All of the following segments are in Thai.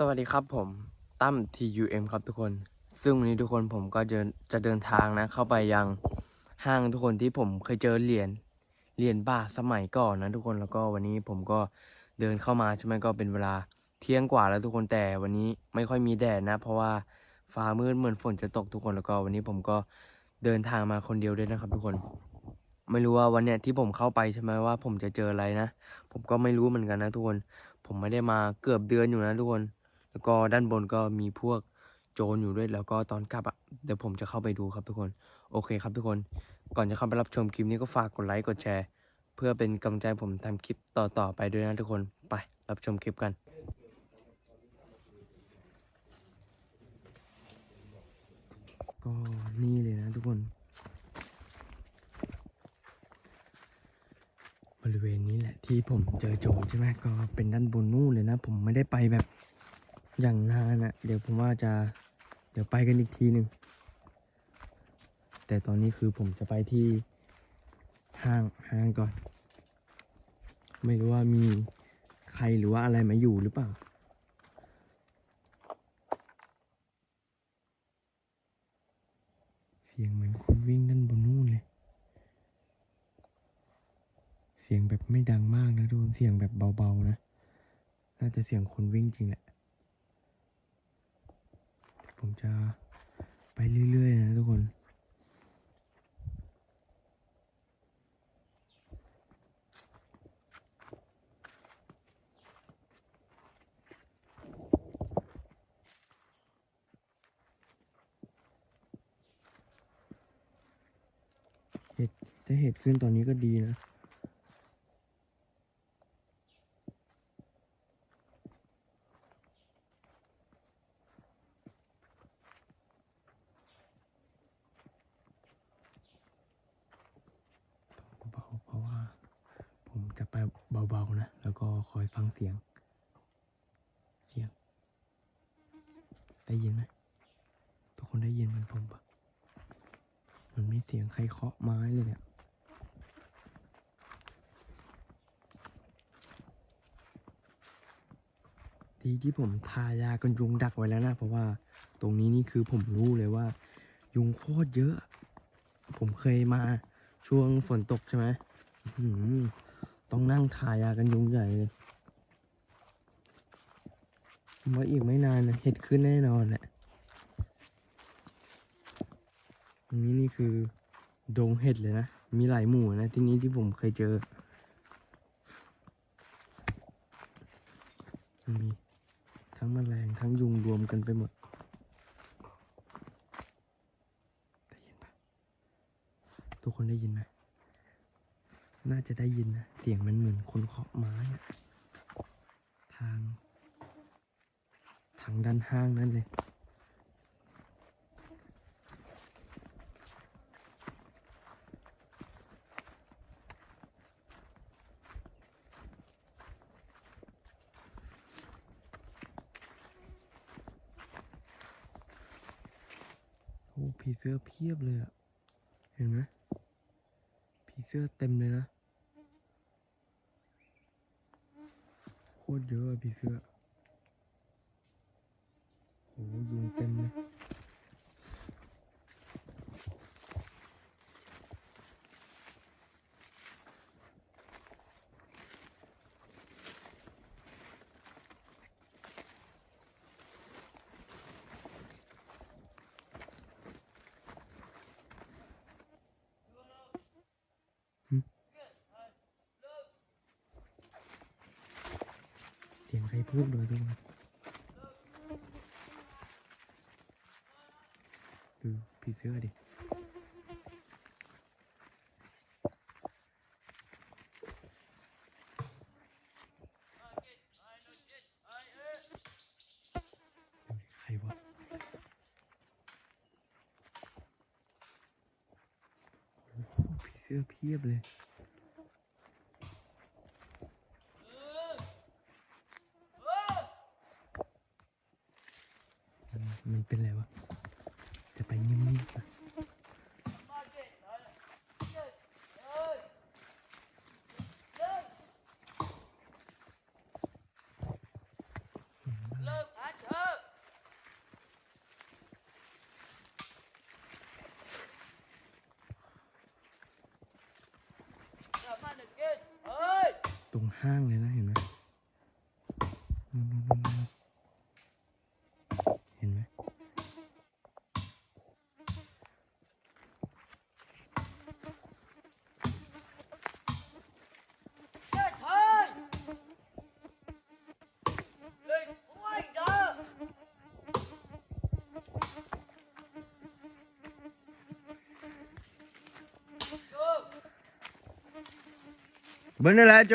สวัสดีครับผมตั้ม TUM ครับทุกคน ซึ่งวันนี้ทุกคนผมก็จะจะเดินทางนะ เข้าไปยังห้างทุกคนที่ผมเคยเจอเหรียญเหรียญบาทสมัยก่อนนะทุกคนแล้วก็วันนี้ผมก็เดินเข้ามาใช่ไหมก็เป็นเวลาเที่ยงกว่าแล้วทุกคนแต่วันนี้ไม่ค่อยมีแดดนะ เพราะว่าฟ้ามืดเหมือนฝนจะตกทุกคนแล้วก็วันนี้ผมก็เดินทางมาคนเดียวด้วยนะครับ ทุกคน ไม่รู้ว่าวันเนี้ยที่ผมเข้าไปใช่ไหมว่า ผมจะเจออะไรนะ ผมก็ไม่รู้เหมือนกันนะทุกคน ผมไม่ได้มาเกือบเดือนอยู่นะทุกคน แล้วก็ด้านบนก็มีพวกโจรอยู่ด้วยแล้วก็ตอนกลับอะเดี๋ยวผมจะเข้าไปดูครับทุกคน โอเคครับทุกคนก่อนจะเข้าไปรับชมคลิปนี้ก็ฝากกดไลค์กดแชร์ เพื่อเป็นกำลังใจผมทำคลิปต่อๆไปด้วยนะทุกคนไปรับชมคลิปกันก็นี่เลยนะทุกคน บริเวณนี้แหละที่ผมเจอโจรใช่ไหมก็เป็นด้านบนนู่นเลยนะ ผมไม่ได้ไปแบบ อย่างนานอะเดี๋ยวผมว่าจะเดี๋ยวไปกันอีกทีหนึ่งแต่ตอนนี้คือผมจะไปที่ห้างห้างก่อน ไม่รู้ว่ามีใครหรือว่าอะไรมาอยู่หรือเปล่าเสียงเหมือนคนวิ่งด้านบนนู่นเลย เสียงแบบไม่ดังมากนะทุกคน เสียงแบบเบาๆนะ น่าจะเสียงคนวิ่งจริงแหละ จะไปเรื่อยๆนะทุกคน เหตุถ้าเหตุขึ้นตอนนี้ก็ดีนะ เบาๆเพราะว่า ผมจะไปเบาๆนะ แล้วก็คอยฟังเสียง เสียง ได้ยินไหมทุกคนได้ยินเหมันผมปะมันมีเสียงใครเคาะไม้เลยเนี่ยดีที่ผมทายากันยุงดักไว้แล้วนะ เพราะว่าตรงนี้นี่คือผมรู้เลยว่า ยุงโคตรเยอะ ผมเคยมาช่วงฝนตกใช่ไหมอื ต้องนั่งทายากันยุงใหญ่เลยผมว่าอีกไม่นานนะเห็ดขึ้นแน่นอนแหละตรงนี้นี่คือดงเห็ดเลยนะ มีหลายหมู่นะที่นี้ที่ผมเคยเจอมีทั้งแมลงทั้งยุงรวมกันไปหมดได้ยินปะทุกคนได้ยินไหม น่าจะได้ยินนะ เสียงมันเหมือนคนเคาะไม้ทาง ทางด้านห้างนั่นเลย โอ้ผีเสื้อเพียบเลยอะเห็นไหมผีเสื้อเต็มเลยนะ โคตร เยอะอะผีเสื้อโอ้ยุงเต็มเลย เสียง ใครพูดเลยทุกคนดูผีเสื้อดิใครวะโอ้โหผีเสื้อเพียบเลย มันมันเป็นอะไรวะ จะไปนิ่มๆปะ เลิกพัด ห้างเลยนะเห็นไหมนู่นนู่นนู่นนู่นเห็นไหม Chết thôi! Đừng quay đó! เบิร์นอะไรโจ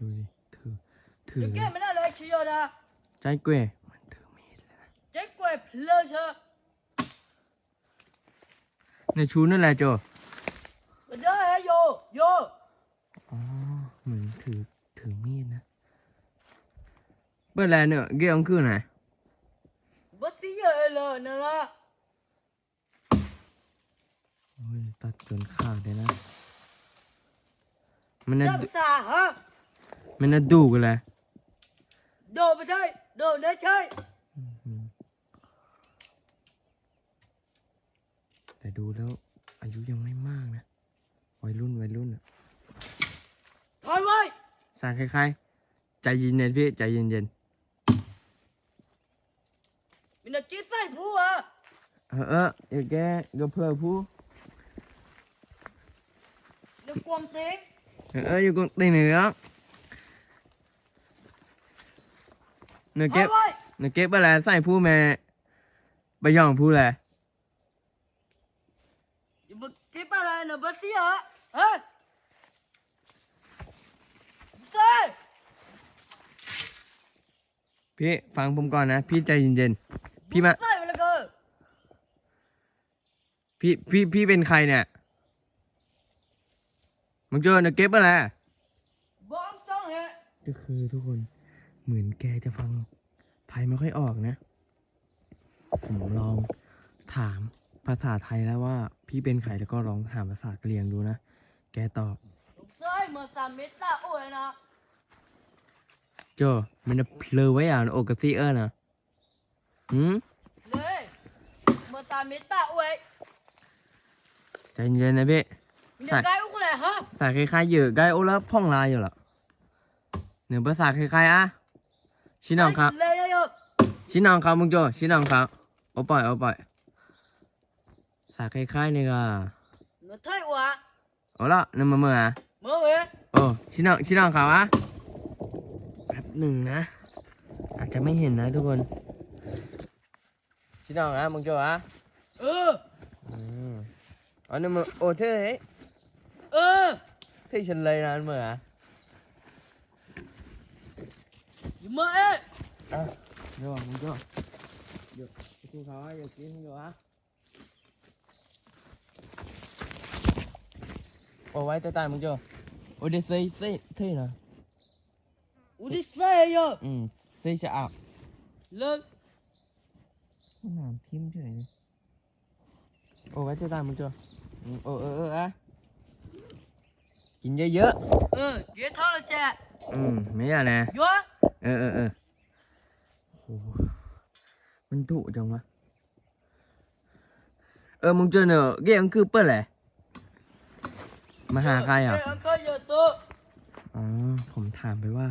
จเกว Đừng chết mà nó lên! เกใจเกวนี่กะเนินปะเกเหมือนนั่นแหละ Giờ kia ăn khơ cặp lơ! เมื่อไหร Bớt đi rồi! ดูดิถือถือ Đừng chết mà nó lên chỉ rồi nè! ใจเกวมันถือมีดเลยนะ Chết quay lơ sơ! ในชูนั่นแหละโจ Bây giờ hãy vô! Vô! อ๋อเหมือนถือถือมีดนะเปิดอะไรเนี่ยเกเอาคือไหน Bớt đi rồi lơ nè nè! โอ้ยตัดจนขาดเลยนะมันน่ะ Đâm xà hả? มันน่ะดูกันเลย Đồ mà chơi! Đồ để chơi! อืมแต่ดูแล้ว อายุยังไม่มากนะ วัยรุ่นวัยรุ่นอะ Thôi ơi! สารคล้ายๆ ใจเย็นๆพี่ใจเย็น Mình là chết sai phu à! ๆเออเออเดี๋ยวแกก็เพื่อผู้ Đừng quăng tiếng! เออเอออยู่กงตีเหนือ เนื้อเก็บ Thôi ơi! เนื้อเก็บอะไรใส่ผู้แม่ไปย่องผู้แหละ Nhưng mà cái bà này là bớt tí hả? Hả? Sao? พี่ฟังผมก่อนนะ พี่ใจเย็นๆพี่มา Sao vậy là cơ? พี่พี่พี่เป็นใครเนี่ยมึงเจอเนื้อเก็บอะไร Bỏ ông trong hả? ก็คือทุกคน เหมือนแกจะฟังไทยไม่ค่อยออกนะ ผมลองถามภาษาไทยแล้วว่า พี่เป็นใครแล้วก็ลองถามภาษากะเหรี่ยงดูนะ แกตอบ Sao mà sao mít ta ôi nè? โจมันจะเพลอไว้อ่านโอกาซีเออร์นะหืม Lê! Mà sao mít ta ôi? ใจเย็นๆนะพี่ Mình Sao? là cái úc này hả? ภาษาคล้ายๆเยอะใกล้โอแล้วพ่องลายอยู่เหรอเหนือภาษาคล้ายๆอะ ชิน้องครับ Lê đây rồi! ชิน้องครับมึงโจชิน้องครับโอปล่อยโอปล่อยภาษาคล้ายๆนี่ก็ Nó thấy quá! เอาละนั่นมาเมื่ออะ Mơ về! โอ้ชิน้องชิน้องเขาอะแป๊บหนึ่งนะ อาจจะไม่เห็นนะทุกคนชิน้องอะมึงโจอะ Ừ! อืมอ๋อนี่มึงโอ้เธอเฮ้ย Ừ! เธอฉันเลยนะเมื่ออะ Nhưng mà ê! อะเดี๋ยวมึงโจเดี๋ยวไปกินเขาอะเดี๋ยวกินมึงโจอะโอ้ไว้แต่ตายมึงโจโอ้เดี๋ยวเซ่เซ่เท่นะ Ủa đi xe rồi! อืมเซ่จะเอา Lê! หนามทิ่มเฉยเลยโอ้ไว้แต่ตายมึงโจอืมโอ้เออเอออะกินเยอะ Ừ! Ghé thó là cha! ๆอืมไม่อยากนะ Vô! เออเออเออโอ้โหมันดุจังวะเออมึงเจอเนอะเกี่ยงคือเปิ้ลแหละมาหาใครอะ Ghé ăn khơi giờ tôi! อ๋อผมถามไปว่า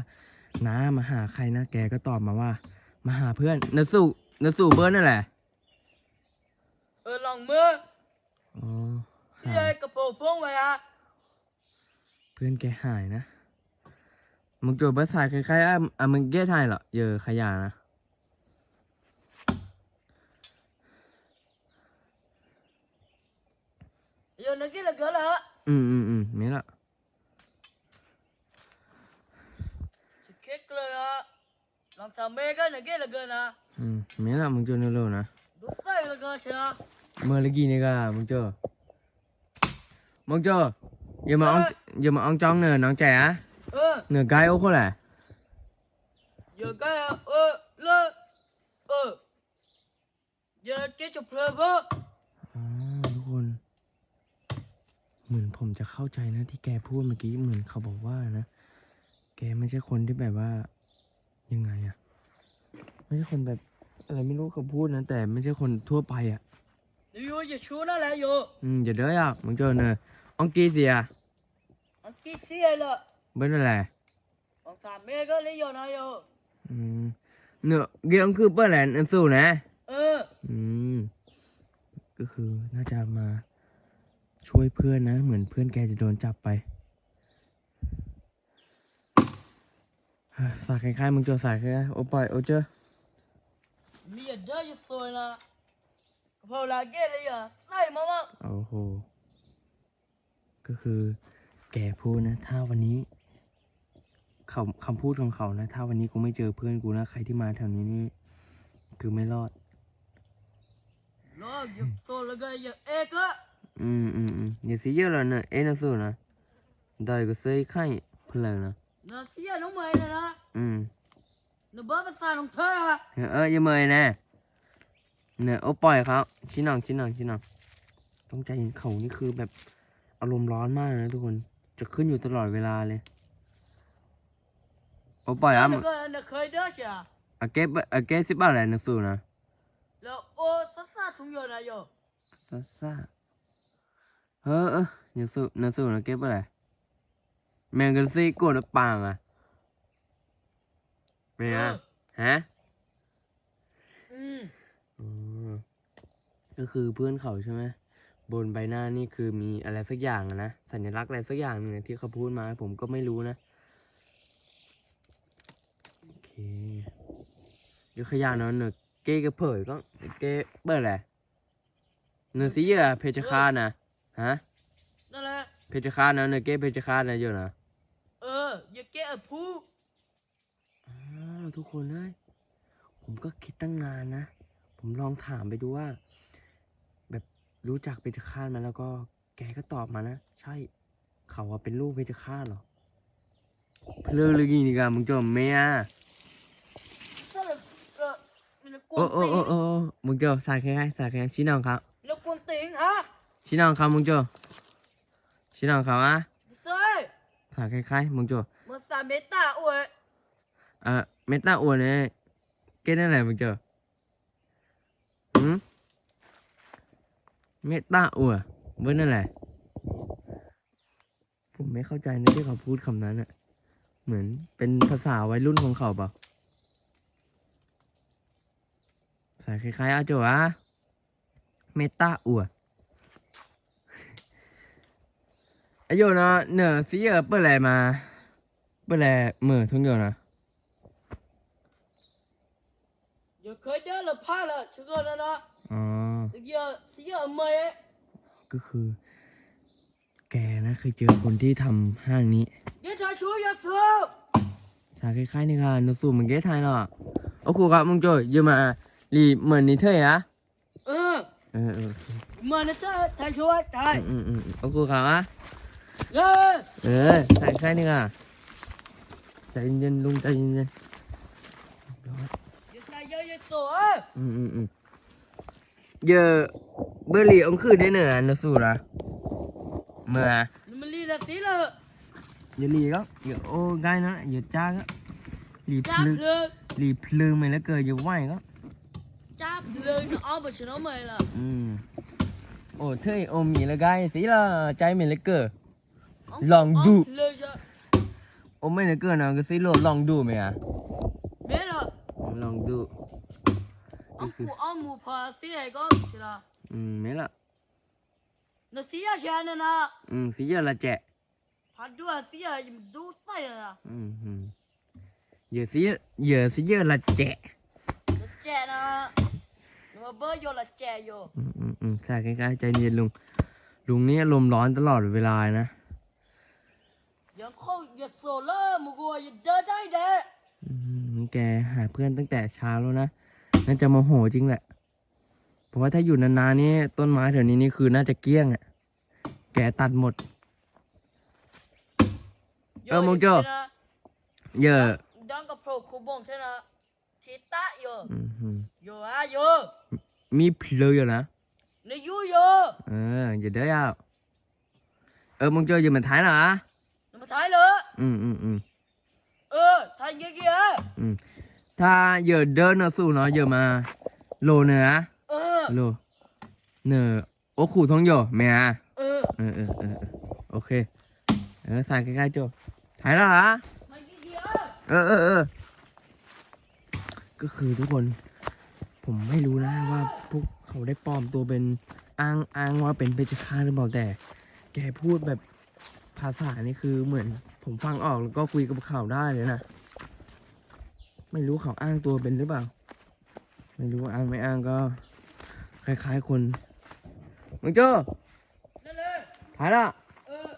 น้ามาหาใครนะแกก็ตอบมาว่า มาหาเพื่อนนสู่นสู่เบิร์นนั่นแหละ Ừ lòng mưa! อ๋อ Đi หาย đây cặp bộ phong vậy à? เพื่อนแกหายนะ มึงเจอเบิร์ดสายคล้ายๆอะอะมึงเก้ไทยเหรอเยอะขยะนะ Giờ nó kia là cỡ là อืมอืมอืมไม่ละ Chị khét lên à Làm sao mê cái này kia là cỡ nè อืมไม่ละมึงเจอเร็วๆนะ Đúng say là cỡ chị à เมื่อกี้นี่ก็มึงเจอ mong chưa giờ mà ông giờ mà ông trong nửa nó trẻ เออ nửa cái ô có lẽ อย่าแกเออเลยเอ ออย่าแกจะเพลินเพราะอ๋อทุกคน เหมือนผมจะเข้าใจนะที่แกพูดเมื่อกี้เหมือนเขาบอกว่านะ แกไม่ใช่คนที่แบบว่า ยังไงอะไม่ใช่คนแบบ อะไรไม่รู้เขาพูดนะแต่ไม่ใช่คนทั่วไปอะอยู่อย่าชูนั่นแหละอยู่อืมอย่าเด้ออะมึงเจอเนอะองกีเสียอันที่เสียละเบิ้ลอะไรอันสามเมก็เลยอยู่นะอยู่อืมเนอะเกี่ยวคือเปิ้ลแหละนันสู้นะเอออืมก็คือน่าจะมาช่วยเพื่อนนะ เหมือนเพื่อนแกจะโดนจับไปเฮ้ยสายคล้ายๆมึงเจอสายคล้ายๆโอปล่อยโอเจอมีอย่าได้อย่าสวยละพอลาแกเลยอะใส่มามาโอ้โห ก็คือแกพูดนะ ถ้าวันนี้ เขาคำพูดของเขานะ ถ้าวันนี้กูไม่เจอเพื่อนกูนะ ใครที่มาแถวนี้นี่ คือไม่รอดแล้วอย่าสวยแล้วก็อย่าเอกอะอืมอืมอืมอย่าเสียเยอะแล้วนะเอ็นสู้นะได้ก็เสียข้างเพลินนะน่าเสียน้องเมย์นะนะอืมน่าเบิร์ภาษาของเธออะเอออย่าเมยนะเนี่ยโอ้ปล่อยเขาชิ้นหน่องชิ้นหน่องชิ้นหน่องต้องใจเย็นเขานี่คือแบบอารมณ์ร้อนมากนะทุกคน จะขึ้นอยู่ตลอดเวลาเลย โอ้ปล่อยอะแล้วก็น่าเคยเด้อใช่ไหมอาเก็บอาเก็บสิบอะไรนะสู้นะแล้วโอ้สัสสัสทุ่งอยู่นะอยู่ซ่าซ่าเออเอออย่าสู้นะสู้นะเก็บอะไรแมงกันซี่กดปังอะเป็นไงฮะอืมอืมก็คือเพื่อนเขาใช่ไหมบนใบหน้านี่คือมีอะไรสักอย่างอะนะสัญลักษณ์อะไรสักอย่างหนึ่งอะที่เขาพูดมาผมก็ไม่รู้นะ โอเคเดี๋ยวขยันเนาะเนอะเก้ก็เผยก็เก้เปิดอะไรเนอะสิเยอะเพชรคาตนะฮะนั่นแหละ เพชรคาตนะเนอะเก้เพชรคาตนะเยอะนะเออ อย่าแกะผู้อ้าวทุกคนเอ้ยผมก็คิดตั้งนานนะ ผมลองถามไปดูว่า แบบรู้จักเพชฌฆาตมาแล้วก็แกก็ตอบมานะ ใช่ เขาว่าเป็นลูกเพชฌฆาตเหรอเพลือเลยกี่นี่กันมึงจำไหมอะ นั่นแหละเออมันกว โอ้โอ้โอ้โอ้โอ้มึงเจอสายคล้ายๆสายคล้ายๆชี้นองครับแล้วกวนติงฮะชี้นองครับมึงเจอชี้นองครับอะเซ่สายคล้ายๆมึงเจอมันสามเมตาอ้ยเอ่อเมตาอวนเนี่ยเก้นั่นแหละมึงเจอืมเมตาอวนเว้ยนั่นแหละผมไม่เข้าใจนะที่เขาพูดคำนั้นอะเหมือนเป็นภาษาวัยรุ่นของเขาเปล่า สายคล้ายๆอาโจอะเมตาอ้วนอายุเนาะเนอะสิเยอะเปิดอะไรมาเปิดอะไรเหมือทุ่งเดียวนะอย่าเคยเดินละพาละเชื่อนะนะอ๋ออย่าอย่าเมย์ก็คือ แกนะเคยเจอคนที่ทำห้างนี้อย่าทำชั่วอย่าเสือสาคล้ายๆในการนสูเหมือนเกทไทยเนาะโอ้ครูครับมึงโจยเยอะมา ลีเหมือนนี่เธออะเออเออเออมันนะจ๊ะทำชั่วใช่อืมอืมอืมโอ้ครูครับอะเออเออสายคล้ายๆนี่ก่ะใจเย็นๆลุงใจเย็นอย่าใส่เยอะอย่าสวยๆอืมอืมอืมเยอะเบอร์ลี่องคือได้เหนือนสูนะเมื่อมันลีละสิละเยอะลีก็เยอะโอ้ง่ายนะเยอะจ้าก็ลีพจับลึงเลยลีพลึงไปแล้วเกิดเยอะไหวก็ จับเลยนะเอาไปชนะเมย์ละ อืมโอ้เธอโอมีละไกสิละใจเหม็นเหลยเกิด ลองดู เลยจ้ะ โอไม่เหลยเกิดนะก็สิโลลองดูไหมอ่ะ เมย์ละ ลองดู เอากูเอาหมูพาเสียก็ใช่ละ อืมไม่ละ 那谁呀？现在呢？ อืมสิเยอะละแจะ 他主要谁呀？你们都啥呀？ อืมอืมเ จนะหนูเบอร์โยละแจโยอืมอืมอืมใช่ใกล้ๆใจเย็นลุง ลุงนี่อารมณ์ร้อนตลอดเวลานะ ยังเข้าอย่าโซเลอร์มึงกลัวอย่าเดินได้เด้มแกหาเพื่อนตั้งแต่เช้าแล้วนะน่าจะโมโหจริงแหละ เพราะว่าถ้าอยู่นานๆนี่ต้นไม้แถวนี้นี่คือน่าจะเกี้ยงอะ แกตัดหมด เออมึงเจอเยอะ ดังกับโผล่คูบงใช่นะ มทิตะโยอือหือโยอะโยมีเพลอยู่นะในยูโยเอออย่าเด้อยาวเออมึงเจออยู่เหมือนท้ายเหรอนมาท้ายเลยอืมอืมอืมเออท้ายเยอะอืมถ้าเหยอะเดินเนอะสู้เนาะเหยอะมา โลเนื้อๆเออโลเนอโอ้ขู่ทองโยแม่อะเออเออเออเออเออโอเค เออใส่ใกล้ๆโจถ่ายแล้วเหรอท้ายเยอะเออเออเออ ก็คือทุกคนผมไม่รู้นะว่าพวกเขาได้ปลอมตัวเป็นอ้างอ้างว่าเป็นเพชฌฆาตหรือเปล่าแต่ แกพูดแบบภาษานี่คือเหมือน ผมฟังออกแล้วก็คุยกับเขาได้เลยนะไม่รู้เขาอ้างตัวเป็นหรือเปล่า ไม่รู้อ้างไม่อ้างก็ คล้ายๆคนมึงเจอๆนั่นเลยถ่ายละเออ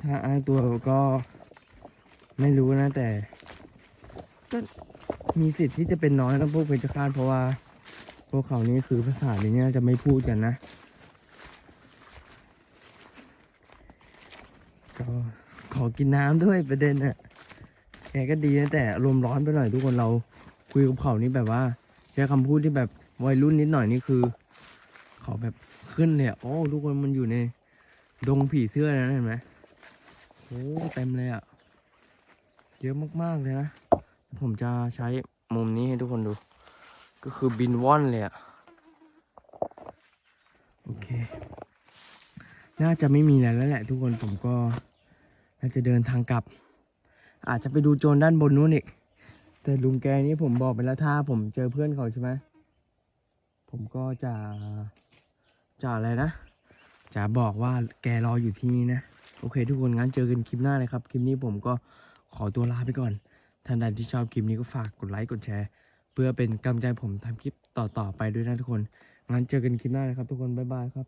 ถ้าอ้างตัวก็ไม่รู้นะแต่ ก็มีสิทธิ์ที่จะเป็นน้อยนะพวกเพชฌฆาตเพราะว่า พวกเขานี่คือภาษาเนี่ยจะไม่พูดกันนะก็ขอกินน้ำด้วยประเด็นน่ะแกก็ดีนะแต่อารมณ์ร้อนไปหน่อยทุกคนเราคุยกับเขานี่แบบว่า ใช้คำพูดที่แบบวัยรุ่นนิดหน่อยนี่คือ เขาแบบขึ้นเลยอะโอ้ทุกคนมันอยู่ใน ดงผีเสื้อนะเห็นไหมโอ้เต็มเลยอะ่ะเยอะมากๆเลยนะ ผมจะใช้มุมนี้ให้ทุกคนดู ก็คือบินว่อนเลยอะ่ะโอเค น่าจะไม่มีอะไรแล้วแหละ ทุกคนผมก็น่าจะเดินทางกลับ อาจจะไปดูโจรด้านบนนู้นอีก แต่ลุงแกนี่ผมบอกไปแล้วถ้าผมเจอเพื่อนเขาใช่ไหมผมก็จะจะอะไรนะ จะบอกว่าแกรออยู่ที่นี่นะ โอเค ทุกคนงั้นเจอกันคลิปหน้าเลยครับ คลิปนี้ผมก็ขอตัวลาไปก่อน ท่านใดที่ชอบคลิปนี้ก็ฝากกดไลค์กดแชร์ เพื่อเป็นกำลังใจผมทำคลิปต่อๆไปด้วยนะทุกคนงั้นเจอกันคลิปหน้าเลยครับทุกคนบ๊ายบายครับ